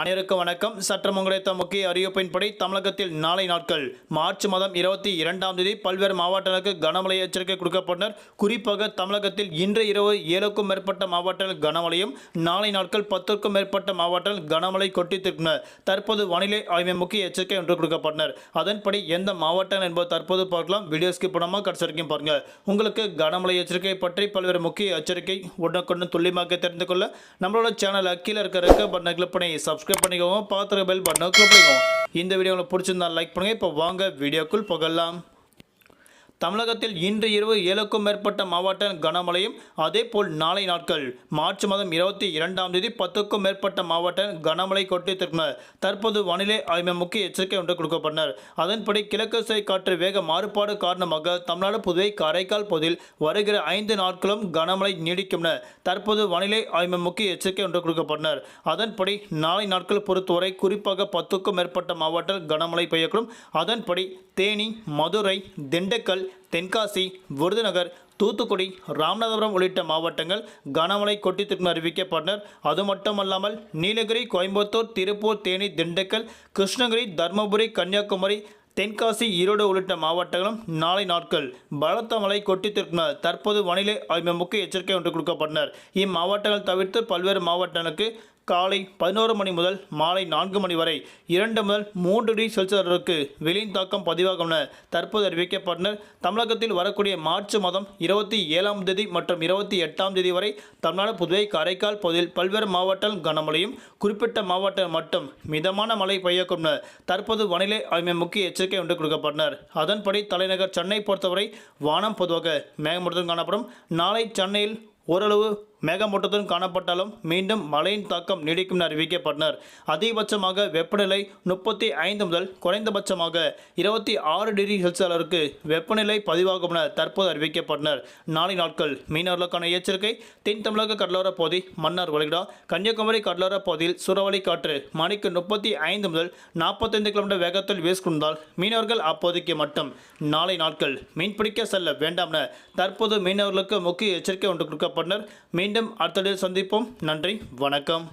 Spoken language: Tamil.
அனைவருக்கும் வணக்கம். சற்று கிடைத்த முக்கிய அறிவிப்பின்படி தமிழகத்தில் நாளை நாட்கள் மார்ச் மாதம் இருபத்தி இரண்டாம் தேதி பல்வேறு மாவட்டங்களுக்கு கனமழை எச்சரிக்கை கொடுக்கப்பட்டனர். குறிப்பாக தமிழகத்தில் இன்று இரவு ஏழுக்கும் மேற்பட்ட மாவட்டங்கள் கனமழையும் நாளை நாட்கள் பத்திற்கும் மேற்பட்ட மாவட்டங்கள் கனமழை கொட்டித்திருக்கின்றனர் தற்போது வானிலை ஆய்வு முக்கிய எச்சரிக்கை ஒன்று கொடுக்கப்பட்டனர். அதன்படி எந்த மாவட்டம் என்பது தற்போது பார்க்கலாம். வீடியோஸ்க்கு படமாக கடைசி வரைக்கும் பாருங்க. உங்களுக்கு கனமழை எச்சரிக்கை பற்றி பல்வேறு முக்கிய எச்சரிக்கை உடனுக்குடன் துல்லியமாக தெரிந்து கொள்ள நம்மளோட சேனல் கீழே இருக்கிற இருக்க பட்டனை கிளிக் பண்ணி சப்ஸ்கிரைப் பண்ணிக்கோங்க பார்த்துருக்க பெல் பட்டனை கிளிக் பண்ணிக்கோங்க. இந்த வீடியோ உங்களுக்கு பிடிச்சிருந்தா லைக் பண்ணுங்க. இப்போ வாங்க வீடியோக்குள் போகலாம். தமிழகத்தில் இன்று இரவு ஏழுக்கும் மேற்பட்ட மாவட்ட கனமழையும் அதேபோல் நாளை நாட்கள் மார்ச் மாதம் இருபத்தி இரண்டாம் தேதி பத்துக்கும் மேற்பட்ட மாவட்ட கனமழை கொட்டித்திருக்கின்றனர் தற்போது வானிலை ஆய்வு முக்கிய எச்சரிக்கை ஒன்று கொடுக்கப்பட்டனர். அதன்படி கிழக்கு சிறை காற்று வேக மாறுபாடு காரணமாக தமிழ்நாடு புதுவை காரைக்கால் பகுதியில் வருகிற ஐந்து நாட்களும் கனமழை நீடிக்கும் தற்போது வானிலை ஆய்வு முக்கிய எச்சரிக்கை ஒன்று கொடுக்கப்பட்டனர். அதன்படி நாளை நாட்கள் பொறுத்தவரை குறிப்பாக பத்துக்கும் மேற்பட்ட மாவட்ட கனமழை பெய்யக்கூடும். அதன்படி தேனி மதுரை திண்டுக்கல் தென்காசி விருதுநகர் தூத்துக்குடி ராமநாதபுரம் உள்ளிட்ட மாவட்டங்கள் கனமழை கொட்டித்திருக்கும் அறிவிக்கப்பட்டனர். அது மட்டுமல்லாமல் நீலகிரி கோயம்புத்தூர் திருப்பூர் தேனி திண்டுக்கல் கிருஷ்ணகிரி தருமபுரி கன்னியாகுமரி தென்காசி ஈரோடு உள்ளிட்ட மாவட்டங்களும் நாளை நாட்கள் பலத்த மழை கொட்டித்திருக்கின்றனர் தற்போது வானிலை ஆய்வு முக்கிய எச்சரிக்கை ஒன்று கொடுக்கப்பட்டனர். இம்மாவட்டங்கள் தவிர்த்து பல்வேறு மாவட்டங்களுக்கு காலை பதினோரு மணி முதல் மாலை நான்கு மணி வரை இரண்டு முதல் மூன்று டிகிரி செல்சியஸருக்கு வெளியின் தாக்கம் பதிவாகும் என தற்போது அறிவிக்கப்பட்டனர் தமிழகத்தில் வரக்கூடிய மார்ச் மாதம் இருபத்தி ஏழாம் தேதி மற்றும் இருபத்தி எட்டாம் தேதி வரை தமிழ்நாடு புதுவை காரைக்கால் பகுதியில் பல்வேறு மாவட்டங்கள் கனமழையும் குறிப்பிட்ட மாவட்டம் மட்டும் மிதமான மழை பெய்யக்கும் என தற்போது வானிலை ஆய்வு முக்கிய எச்சரிக்கை ஒன்று கொடுக்கப்பட்டனர் அதன்படி தலைநகர் சென்னை பொறுத்தவரை வானம் பொதுவாக மேகமூட்டத்துடன் காணப்படும். நாளை சென்னையில் ஓரளவு மேகமூட்டத்துடன் காணப்பட்டாலும் மீண்டும் மழையின் தாக்கம் நீடிக்கும் என அறிவிக்கப்பட்டனர். அதிகபட்சமாக வெப்பநிலை முப்பத்தி ஐந்து முதல் குறைந்தபட்சமாக இருபத்தி ஆறு டிகிரி செல்சியஸருக்கு வெப்பநிலை பதிவாகும் என தற்போது அறிவிக்கப்பட்டனர். நாளை நாட்கள் மீனவர்களுக்கான எச்சரிக்கை தென் தமிழக கடலோர பகுதி மன்னார் வளைகுடா கன்னியாகுமரி கடலோர பகுதியில் சூறாவளி காற்று மணிக்கு முப்பத்தி ஐந்து முதல் நாற்பத்தைந்து கிலோமீட்டர் வேகத்தில் வீசிக்கொண்டால் மீனவர்கள் அப்போதைக்கு மட்டும் நாளை நாட்கள் மீன்பிடிக்க செல்ல வேண்டாம் என தற்போது மீனவர்களுக்கு முக்கிய எச்சரிக்கை ஒன்று கொடுக்கப்பட்டனர். மீன் மீண்டும் அடுத்த சந்திப்போம். நன்றி. வணக்கம்.